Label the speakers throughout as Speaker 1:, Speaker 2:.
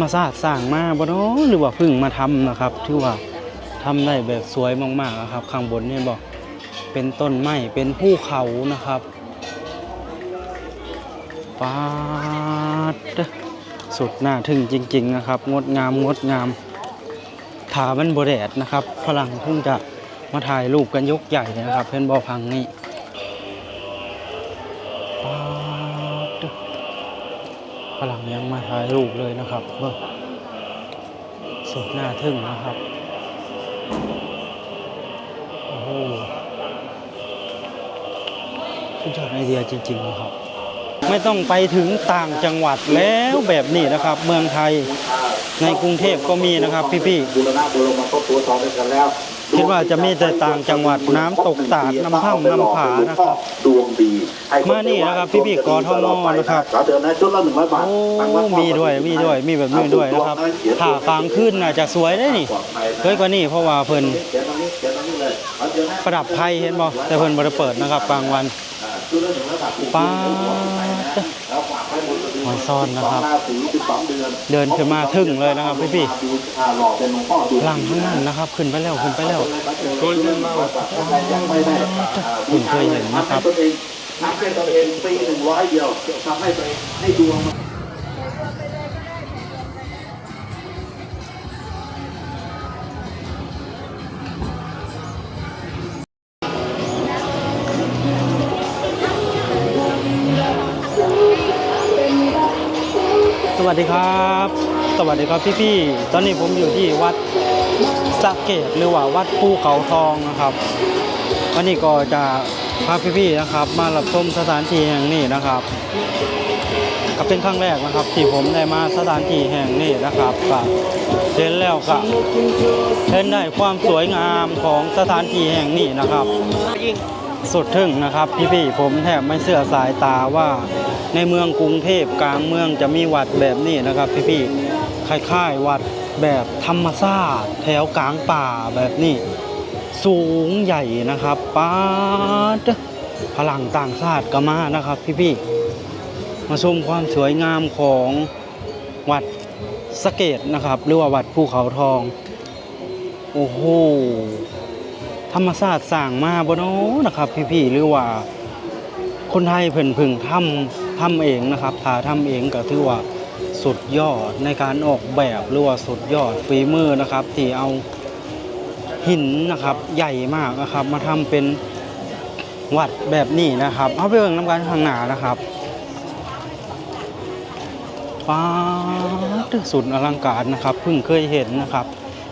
Speaker 1: มาสาดสร้างมาบ่เนาะหรือว่าพิ่งมาทำนะครับถือว่าทำได้แบบสวยมากๆอะครับ ข้างบนเนี่ยบอกเป็นต้นไม้เป็นภูเขานะครับปาดสุดหน้าทึ่งจริง ๆ นะครับ งดงามงดงามถามันบแดดนะครับฝรั่งเพิ่งจะมาถ่ายรูปกันยกใหญ่นะครับ เพื่อนบอพังนี่ ยังมาถ่ายรูปเลยนะครับเบิ่งสุดหน้าทึ่งนะครับ โอ้โหสุดยอดไอเดียจริง ๆ นะครับ ไม่ต้องไปถึงต่างจังหวัดแล้วแบบนี้นะครับ เมืองไทยในกรุงเทพก็มีนะครับพี่
Speaker 2: บูรณะบุรมาครบตัวสองด้วยกันแล้ว
Speaker 1: คิดว่าจะมีแต่ต่างจังหวัดน้ำตกตาดน้ำถ้ำน้ำผานะครับ
Speaker 2: ดวงดีให้
Speaker 1: มานี่นะครับ พี่ๆกทมนะครับ
Speaker 2: ขอเดินนะชุดละหนึ่งร้อยบาท
Speaker 1: โอ้มีด้วยมีด้วยมีแบบนี้ด้วยนะครับถ้ากลางคืนน่าจะสวยได้นี่
Speaker 2: ปลอดภัยนะ
Speaker 1: เคยกว่านี้เพราะว่าเพิ่น
Speaker 2: เขียนตรงนี้เขียนตรงนี้เลยขอเดินนะ
Speaker 1: ประดับไพ่เห็นบ่แต่เพิ่นบ่ได้เปิดนะครับกลางวัน
Speaker 2: อ่าชุดละหนึ่งร้อยบาท
Speaker 1: ป๊าด
Speaker 2: แล้วฝากไว้ หมดเลย
Speaker 1: หอยซ่อนนะครับ
Speaker 2: สองราศีสิบสองเดือน
Speaker 1: เดินขึ้นมาทึ่งเลยนะครับพี่
Speaker 2: ดูอ่าหล่อเป็นหลวงพ่อดู
Speaker 1: ๆหลังข้างนั้นนะครับ ขึ้นไปแล้วขึ้นไปแล้ว
Speaker 2: คนขึ้นมายังไม่ได้
Speaker 1: คุณเคยเห็นนะครับ
Speaker 2: ทำให้ตัวเองทำให้ตัวเองปีหนึ่งร้อยเดียวทำให้ตัวเองให้ดวง
Speaker 1: วัสดีครับ สวัสดีครับพี่ๆตอนนี้ผมอยู่ที่วัดสะเกดหรือว่าวัดภูเขาทองนะครับ วันนี้ก็จะพาพี่ๆนะครับ มารับชมสถานที่แห่งนี้นะครับก็เป็นครั้งแรกนะครับ ที่ผมได้มาสถานที่แห่งนี้นะครับก็เห็นแล้วก็เห็นได้ความสวยงามของสถานที่แห่งนี้นะครับสุดทึ่งนะครับ พี่ๆผมแทบไม่เสื่อสายตาว่า ในเมืองกรุงเทพกลางเมืองจะมีวัดแบบนี้นะครับพี่ๆคล้ายๆวัดแบบธรรมชาติแถวกลางป่าแบบนี้ สูงใหญ่นะครับป้าดพลังต่างชาติก็มานะครับพี่ๆมาชมความสวยงามของวัดสะเกตนะครับ หรือว่าวัดภูเขาทอง โอ้โหธรรมศาสตร์สร้างมาบ่นะนะครับ พี่ๆหรือว่าคนไทยเพิ่นพึ่งทำ ทำเองนะครับถ้าทำเองก็ถือว่าสุดยอดในการออกแบบหรือว่าสุดยอดฝีมือนะครับ ที่เอาหินนะครับใหญ่มากนะครับ มาทำเป็นวัดแบบนี้นะครับ เอาไปเบิ่งน้ำกันข้างหน้านะครับป้าดสุดอลังการนะครับเพิ่งเคยเห็นนะครับ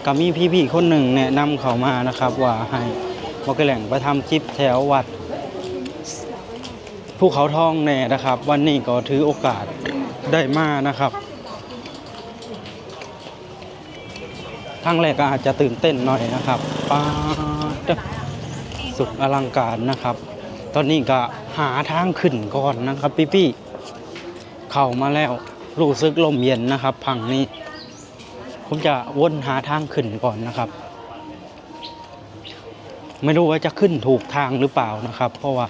Speaker 1: ก็มีพี่ๆคนหนึ่งแนะนำเขามานะครับ ว่าให้บอกแหล่งไปทำคลิปแถววัด ภูเขาทองแน่นะครับ วันนี้ก็ถือโอกาสได้มานะครับครั้งแรกก็อาจจะตื่นเต้นหน่อยนะครับป้าสุดอลังการนะครับ ตอนนี้ก็หาทางขึ้นก่อนนะครับ พี่ๆเข้ามาแล้วรู้สึกลมเย็นนะครับพังนี้ ผมจะวนหาทางขึ้นก่อนนะครับ ไม่รู้ว่าจะขึ้นถูกทางหรือเปล่านะครับ เพราะว่า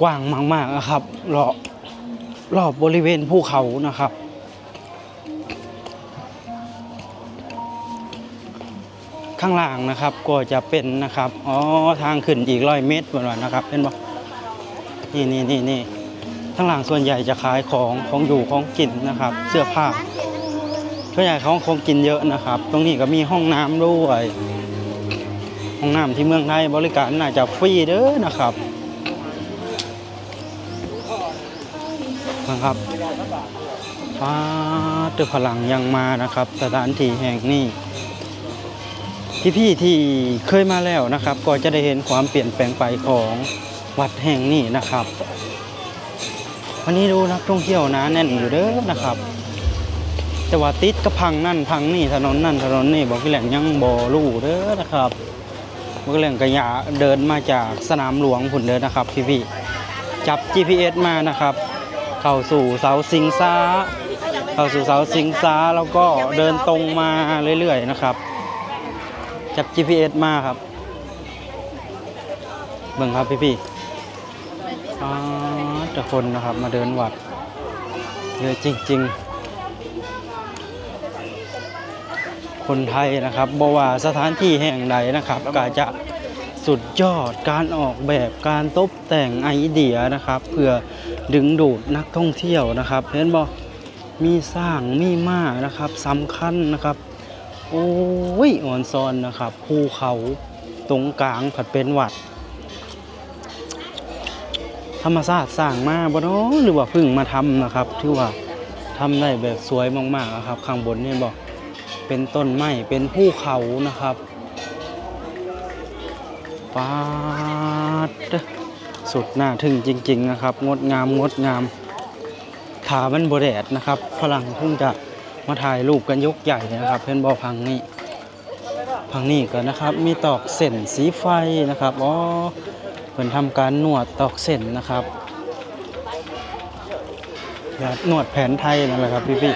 Speaker 1: กว้างมากๆนะครับรอบรอบบริเวณภูเขานะครับ ข้างล่างนะครับก็จะเป็นนะครับอ๋อทางขึ้นอีกร้อยเมตรประมาณนะครับเป็นบ่นี่นี่นี่นี่ข้างล่างส่วนใหญ่จะขายของของอยู่ของกินนะครับ เสื้อผ้าส่วนใหญ่เขาคงกินเยอะนะครับ ตรงนี้ก็มีห้องน้ำด้วยห้องน้ำที่เมืองไทยบริการน่าจะฟรีเด้อนะครับ นะครับฟ้าตือพลังยังมานะครับ สถานที่แห่งนี้พี่ๆที่เคยมาแล้วนะครับ ก็จะได้เห็นความเปลี่ยนแปลงไปของวัดแห่งนี้นะครับ วันนี้ดูนักท่องเที่ยวนะแน่นอยู่เด้อนะครับแต่ว่าติดกับพังนั่นพังนี่ถนนนั่นถนนนี่บอกพี่แหล่งยังบ่รู้เด้อนะครับบอกพี่แหล่งกระยาเดินมาจากสนามหลวงผุนเด้อนะครับ พี่ๆจับ GPS มานะครับ เข้าสู่เสาสิงซาเข้าสู่เสาสิงซาแล้วก็เดินตรงมาเรื่อยๆนะครับ จับ GPS มาครับ เบิ่งครับพี่ๆอ๋อแต่คนนะครับมาเดินวัดเยอะจริง ๆคนไทยนะครับบว่าสถานที่แห่งใดนะครับกาจะสุดยอดการออกแบบการตกแต่งไอเดียนะครับ เพื่อ ดึงดูดนักท่องเที่ยวนะครับเห็นบ่มีสร้างมีม้านะครับสำคัญนะครับ โอ้ยอ่อนซอนนะครับภูเขาตรงกลางผัดเป็นวัด ธรรมชาติสร้างมาบ่เนาะหรือว่าเพิ่งมาทำนะครับถือว่าทำได้แบบสวยมากๆอะครับ ข้างบนนี่บอกเป็นต้นไม้เป็นภูเขานะครับปาด สุดหน้าถึงจริง ๆ นะครับ งดงามงดงามขามันบแดดนะครับฝรั่งเพิ่งจะมาถ่ายรูปกันยกใหญ่นะครับ เพื่อนบอพังนี่พังนี่ก็นนะครับ มีตอกเส้นสีไฟนะครับอ๋อเพิ่นทำการนวดตอกเส้นนะครับแบบนวดแผนไทยนั่นแหละครับพี่พี่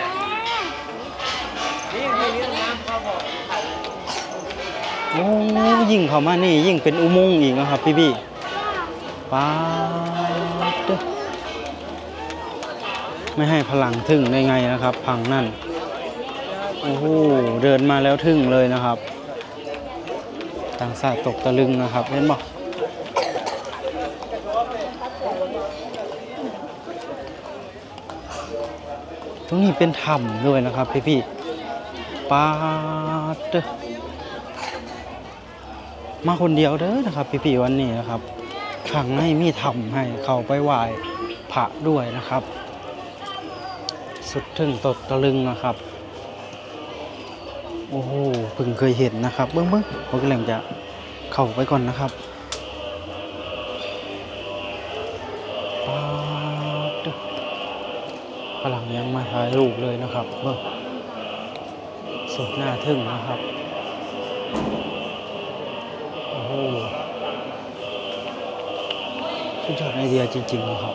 Speaker 1: โอ้ยิ่งเข้ามานี่ยิ่งเป็นอุโมงค์อีกนะครับพี่พี่ ป้าดไม่ให้พลังทึ่งได้ไงนะครับ พังนั่น โอ้โห เดินมาแล้วทึ่งเลยนะครับ ต่างชาติตกตะลึงนะครับเห็นบอกตรงนี้เป็นถ้ำด้วยนะครับพี่พี่ปาดมาคนเดียวเด้อนะครับ พี่พี่วันนี้นะครับ ข้งในมีถ้ำให้เขาไปไหว้พระด้วยนะครับ สุดถึงตดตะลึงนะครับ โอ้โหเพิ่งเคยเห็นนะครับ เบิ้องเบิ้งผมกำลังจะเข้าไปก่อนนะครับปาดฝรั่งยังมาถ่ายรูปเลยนะครับเบิ่งสุดหน้าทึ่งนะครับ สุดยอดไอเดียจริง ๆ นะครับ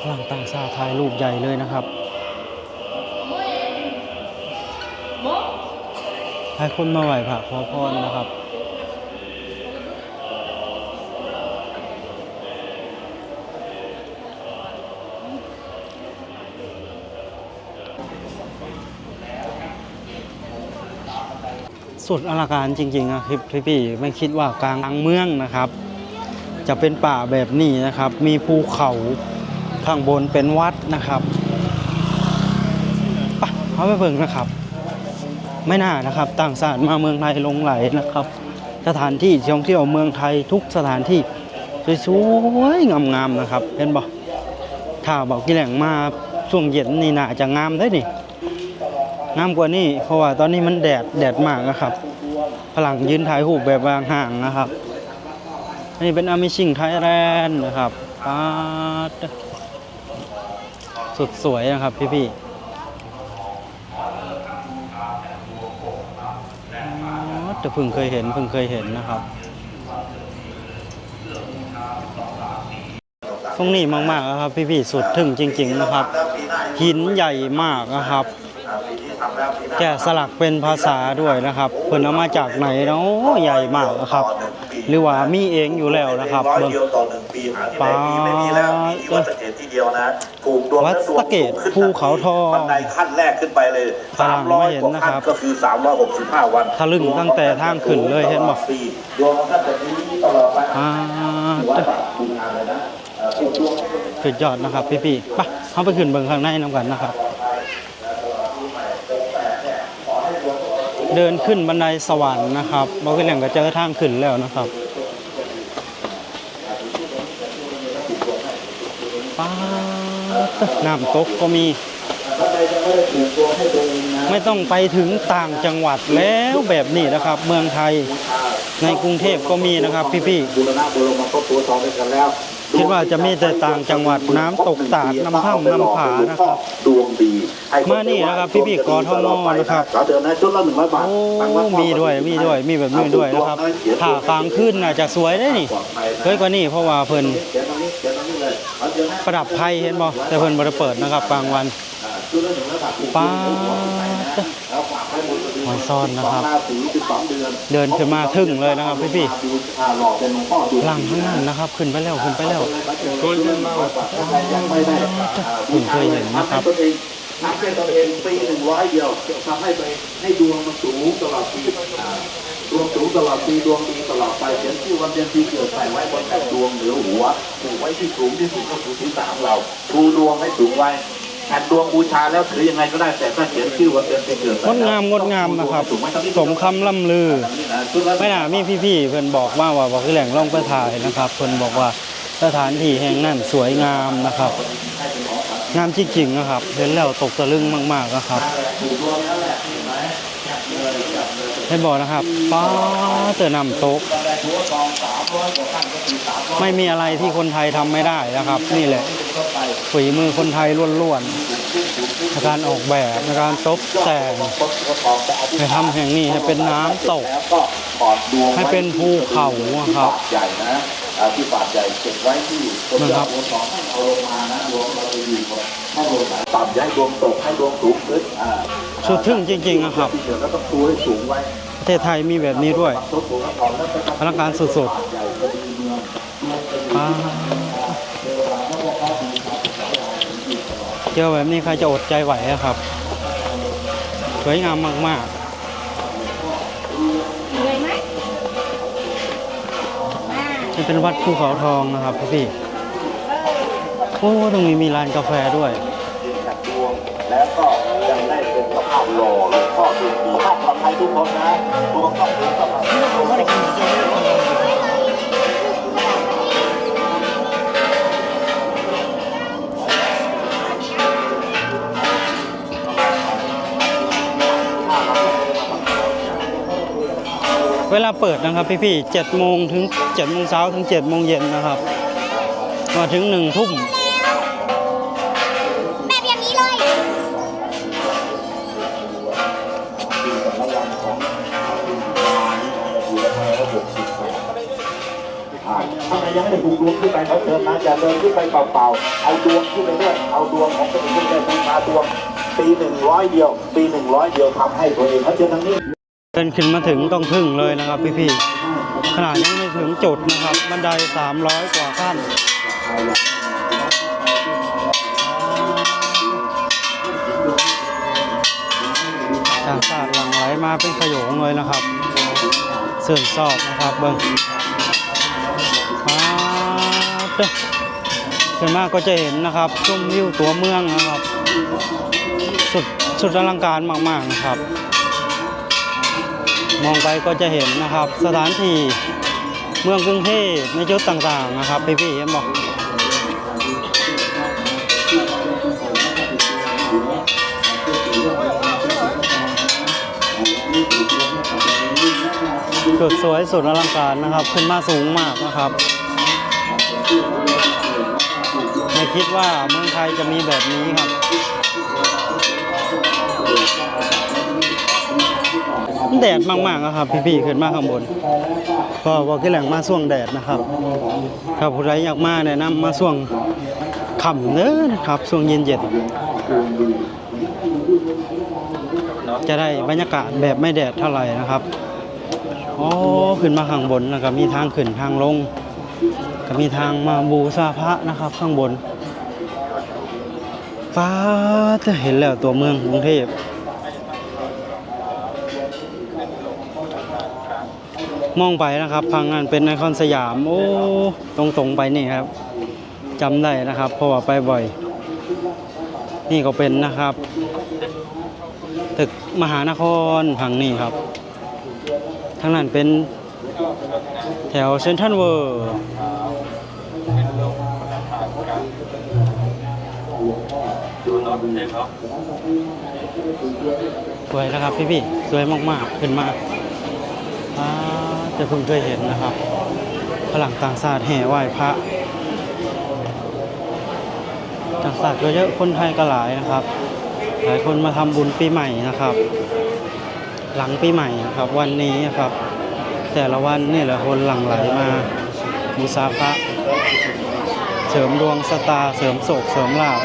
Speaker 1: ฝรั่งต่างชาติถ่ายรูปใหญ่เลยนะครับหลายคนมาไหว้พระขอพรนะครับ สุดอลังการจริงๆนะครับพี่ๆไม่คิดว่ากลางเมืองนะครับ จะเป็นป่าแบบนี้นะครับ มีภูเขาข้างบนเป็นวัดนะครับไปเอาไปเบิ่งนะครับ ไม่น่านะครับ ต่างชาติมาเมืองไทยลงไหลนะครับ สถานที่ท่องเที่ยวเมืองไทยทุกสถานที่สวยๆงามๆนะครับเห็นบ่ถ้าบอกกี่แหล่งมาช่วงเย็นนี่น่าจะงามได้นี่ งามกว่านี้ เพราะว่าตอนนี้มันแดดแดดมากนะครับพลังยืนถ่ายรูแบบบางห่างนะครับ อันนี้เป็น Amazing Thailand นะครับปาดสุดสวยนะครับพี่พี่ๆแต่เพิ่งเคยเห็นเพิ่งเคยเห็นนะครับตรงนี้มากๆนะครับ พี่พี่ๆสุดถึงจริง ๆนะครับ หินใหญ่มากนะครับ กะสลักเป็นภาษาด้วยนะครับเพิ่นเอามาจากไหนเนาะใหญ่มากนะครับ หรือว่ามีเองอยู่แล้วนะครับ
Speaker 2: ร้อย
Speaker 1: เบิ่ง
Speaker 2: เดียวต่อหนึ่งปีหาที่ไหนมีไม่มีแล้วมีที่วัดสะเกดที่เดียวนะถูกดวง
Speaker 1: วัด
Speaker 2: และดวง
Speaker 1: สะเกษ
Speaker 2: ขึ้น
Speaker 1: ภูเขาทอง
Speaker 2: บันไดขั้นแรกขึ้นไปเลย
Speaker 1: ฝรั่งไม่เห็นนะครับ
Speaker 2: ก็คือ365วัน
Speaker 1: ทะลึ่งตั้งแต่ทางขึ้นเลยเห็นบ่
Speaker 2: ปีดวงของท่านจะนี้ตลอดไป
Speaker 1: อ่า
Speaker 2: วัดคุณงานเลยนะเอ่อดวง
Speaker 1: สุดยอดนะครับพี่พี่ๆไปเข้าไปขึ้นเบิ่งข้างในน้ำกันนะครับ เดินขึ้นบันไดสวรรค์นะครับบอกกันอย่งก็เจอทางขึ้นแล้วนะครับป้าน้ำตกก็มี ไม่ต้องไปถึงต่างจังหวัดแล้วแบบนี้นะครับ เมืองไทยในกรุงเทพก็มีนะครับพี่
Speaker 2: บูรณะบรมครบตัวสองด้วยกันแล้ว
Speaker 1: คิดว่าจะมีแต่ต่างจังหวัดน้ำตกตาดน้ำพังน้ำผานะครับ
Speaker 2: ดวงดีให้
Speaker 1: มานี่นะครับพี่ๆกทมนะครับ
Speaker 2: เราเดินนะชุดละหนึ่งร้อยบาท
Speaker 1: ๆโอ้มีด้วยมีด้วยมีแบบนี้ด้วยนะครับถ้ากลางคืนน่าจะสวยได้นี่เคยกว่านี้เพราะว่าเพิ่น
Speaker 2: เขียนตรงนี้เขียนตรงนี้เลยเราเดินนะ
Speaker 1: ประดับไพ่เห็นบ่แต่เพิ่นบ่ได้เปิดนะครับกลางวัน
Speaker 2: อ่าชุดละหนึ่งร้อยบาท
Speaker 1: ป้าด
Speaker 2: แล้วฝากไว้บน
Speaker 1: หอย ซ่อนนะครับ
Speaker 2: สงราศีสิบสองเดือน
Speaker 1: เดินขึ้นมาถึงเลยนะครับพี่
Speaker 2: อ่าหล่อเป็นหลวงพ่อดู
Speaker 1: ๆหลังข้างนั้นนะครับ ขึ้นไปแล้วขึ้นไปแล้ว
Speaker 2: คนขึ้นมายังไม่ได้
Speaker 1: เพิ่งเคยเห็นนะครับ
Speaker 2: ตัวเองทำให้ตัวเองปีหนึ่งร้อยเดียวทำให้ไปให้ดวงมันสูงตลอดปีอ่าดวงสูงตลอดปีดวงดีตลอดไปเขียนชื่อวันเดือนปีเกิดใส่ไว้บนแผ่นดวงเหนือหัวผูกไว้ที่สูงที่สุดก็คือที่สามเราชูดวงให้สูงไว้ แผ่นดวงบูชาแล้วถือยังไงก็ได้แต่ถ้าเขียนชื่อวันเดือนปีเกิดใส่
Speaker 1: งดงามงดงามนะครับ
Speaker 2: สูงไว้เท่าที่
Speaker 1: สมคำล่ำลือ
Speaker 2: ชุดละ
Speaker 1: ไม่น่ามีพี่ๆเพิ่นบอกว่าว่าบอกคือแหล่งล่องไปถ่ายนะครับ เพิ่นบอกว่าสถานที่แห่งนั้นสวยงามนะครับ งามจริงๆนะครับเห็นแล้วตกตะลึงมากๆนะครับ
Speaker 2: ถูกดวงแล้วแหละเห็นไหมจับเลยจับเลย
Speaker 1: ให้บอกนะครับป้าเตอร์นำโต๊ะ
Speaker 2: ตอนแรกหัวกองสามร้อยกว่าขั้นก็คือสามร้อย
Speaker 1: ไม่มีอะไรที่คนไทยทำไม่ได้นะครับ นี่แหละ
Speaker 2: เข้าไป
Speaker 1: ฝีมือคนไทยล้วนๆในการออกแบบในการตกแต่งให้ทำแห่งนี้ให้เป็นน้ำตก
Speaker 2: แล้วก็ถอดดวงไว้
Speaker 1: ให้เป็นภูเขาอะครับ
Speaker 2: ที่บาทใหญ่นะอ่าที่บาทใหญ่เก็บไว้ที่บนย
Speaker 1: นะครั
Speaker 2: อบดหัวสองให้เอาลงมานะดวงเราจะอยู่กับให้ดวงไหนต่ำย้ายดวงตกให้ดวงสูงขึ้นอ่า
Speaker 1: สุดทึ่งจริงๆนะครับ
Speaker 2: ที่เหลือก็ต้องตูให้สูงไว้
Speaker 1: ประเทศไทยมีแบบนี้ด้วย
Speaker 2: ทุบสูงแล้วถอดแล้วก็ต้อง
Speaker 1: พลังการสุด
Speaker 2: ใหญ่พอดีเมืองดวงจะอยู่
Speaker 1: ๆ เจอแบบนี้ใครจะอดใจไหวอะครับ สวยงามมาก
Speaker 3: เหนื่อยไหมมา
Speaker 1: ๆนี่เป็นวัดภูเขาทองนะครับพี่ๆโอ้ ตรงนี้มีร้านกาแฟด้วย
Speaker 2: ยืนจากดวงแล้วก็ยังได้เป็นสภาพหล่อหลวงพ่อดวงดีภาพปลอดภัยทุกคนนะดว
Speaker 1: เวลาเปิดนะครับพี่ๆเจ็ดโมงถึงเจ็ดโมงเช้าถึงเจ็ดโมงเย็นนะครับ มาถึงหนึ่งทุ่ม
Speaker 3: แบบอย่างนี้เลย
Speaker 2: อ่าถ้าใครยังไม่ได้ผูกดวงขึ้นไปเขาเชิญนะอย่าเดินขึ้นไปเปล่าๆ เอาดวงขึ้นไปด้วยเอาดวงของตัวเองขึ้นไปบูชาดวง ปีหนึ่งร้อยเดียว ปีหนึ่งร้อยเดียวทำให้ตัวเองเขาเชิญทางนี้
Speaker 1: เดินขึ้นมาถึงต้องทึ่งเลยนะครับพี่ๆขนาดยังไม่ถึงจุดนะครับ บันได 300 กว่าขั้น จางศาสตร์หลังไหลมาเป็นขยงเลยนะครับเสื่อมสอบนะครับเบิ้งมาเด้อขึ้นมาก็จะเห็นนะครับชมวิวตัวเมืองนะครับ สุดสุดอลังการมากๆนะครับ มองไปก็จะเห็นนะครับ สถานที่เมืองกรุงเทพในจุดต่างๆนะครับ พี่ๆเห็นบอกสุดสวยสุดอลังการนะครับ ขึ้นมาสูงมากนะครับ ไม่คิดว่าเมืองไทยจะมีแบบนี้ครับ แดดมากๆนะครับ พี่ๆขึ้นมาข้างบนก็บอกที่แหล่งมาช่วงแดดนะครับ ถ้าผู้ใดอยากมาแนะนำมาช่วงค่ำเน้อนะครับช่วงเย็นๆจะได้บรรยากาศแบบไม่แดดเท่าไหร่นะครับอ๋อขึ้นมาข้างบนนะครับมีทางขึ้นทางลง ก็มีทางมาบูชาพระนะครับ ข้างบนฟ้าจะเห็นแล้วตัวเมืองกรุงเทพ มองไปนะครับพังงานเป็นไอคอนสยาม โอ้ตรงตรงไปนี่ครับจำได้นะครับ เพราะว่าไปบ่อย นี่ก็เป็นนะครับ ตึกมหานครพังนี่ครับทางนั้นเป็นแถวเซนทรัลเวิร์สวยนะครับพี่ๆสวยมากๆขึ้นมาอ่า จะเพิ่งเคยเห็นนะครับฝรั่งต่างชาติแห่ไหว้พระต่างชาติก็เยอะคนไทยก็หลายนะครับ หลายคนมาทำบุญปีใหม่นะครับ หลังปีใหม่นะครับ วันนี้นะครับ แต่ละวันนี่แหละคนหลั่งไหลมาบูชาพระเสริมดวงสตาร์เสริมโศกเสริมลาภ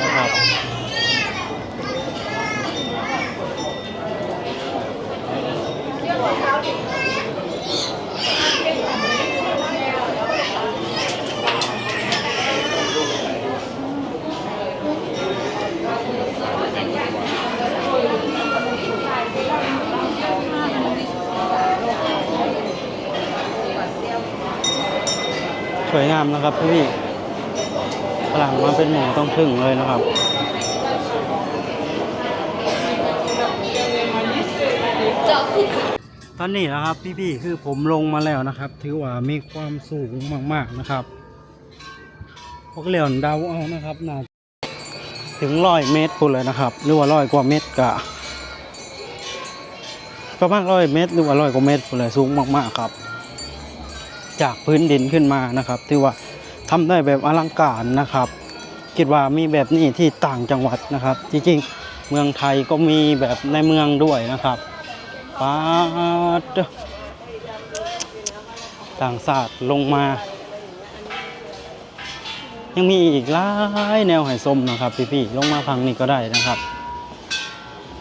Speaker 1: สวยงามนะครับพี่ฝรั่งมาเป็นหมูต้องพึ่งเลยนะครับตอนนี้นะครับพี่ๆคือผมลงมาแล้วนะครับ ถือว่ามีความสูงมากๆนะครับ พวกเหลียวเดาเอานะครับน่าถึงร้อยเมตรพุ่นเลยนะครับ หรือว่าร้อยกว่าเมตรกะประมาณร้อยเมตร หรือว่าร้อยกว่าเมตรพุ่นเลยสูงมากๆครับ จากพื้นดินขึ้นมานะครับถือว่าทำได้แบบอลังการนะครับ คิดว่ามีแบบนี้ที่ต่างจังหวัดนะครับ จริงๆ เมืองไทยก็มีแบบในเมืองด้วยนะครับป้าดต่างศาสตร์ลงมา ยังมีอีกหลายแนวไหส้มนะครับ พี่ๆลงมาพังนี้ก็ได้นะครับ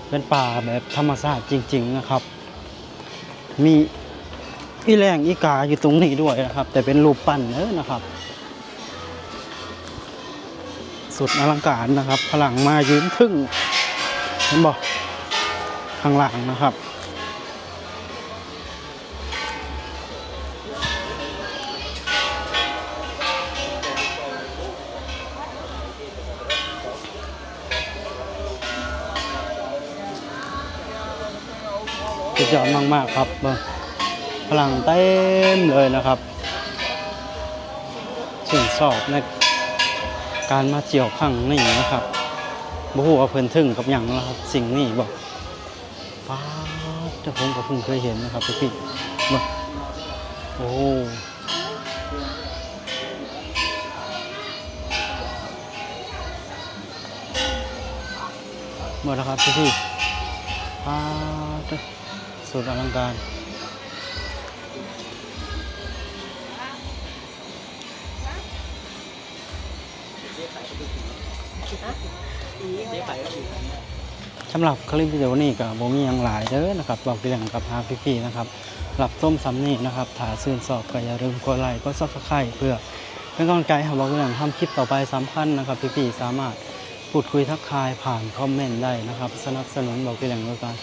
Speaker 1: เป็นป่าแบบธรรมชาติจริง ๆนะครับ มี อีแรงอีกาอยู่ตรงนี้ด้วยนะครับ แต่เป็นรูปปั้นเนอะนะครับ สุดอลังการนะครับพลังมายืนทึ่งเห็นบอกข้างหลังนะครับสุดยอดมาก ๆ ครับเบิ่ง พลังเต็มเลยนะครับชื่นชอบในการมาเจียวพังนี่นะครับบ่ฮู้ว่าเพิ่นถึงกับหยังนะครับ สิ่งนี้บอกป้าแต่ผมก็เพิ่งเคยเห็นนะครับพี่ๆเบิ่งโอ้หมดแล้วครับพี่ๆปาสุดอลังการ สำหรับคลิปวิดีโอนี้ก็บ่มีอย่างหลายเด้อนะครับบอกเรื่องกับพาพี่ๆนะครับรับส้มสำนีนะครับถาซื่นสอบก็อย่าลืมกดไลค์กดซับสไครต์เพื่อเป็นกำลังใจให้บอกเรื่องทำคลิปต่อไปสำคัญนะครับพี่ๆสามารถพูดคุยทักทายผ่านคอมเมนต์ได้นะครับ สนับสนุนบอกเรื่องด้วยกัน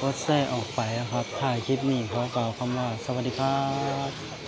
Speaker 1: กดแชร์ออกไปนะครับถ่ายคลิปนี้ขอกล่าวคำว่าสวัสดีครับ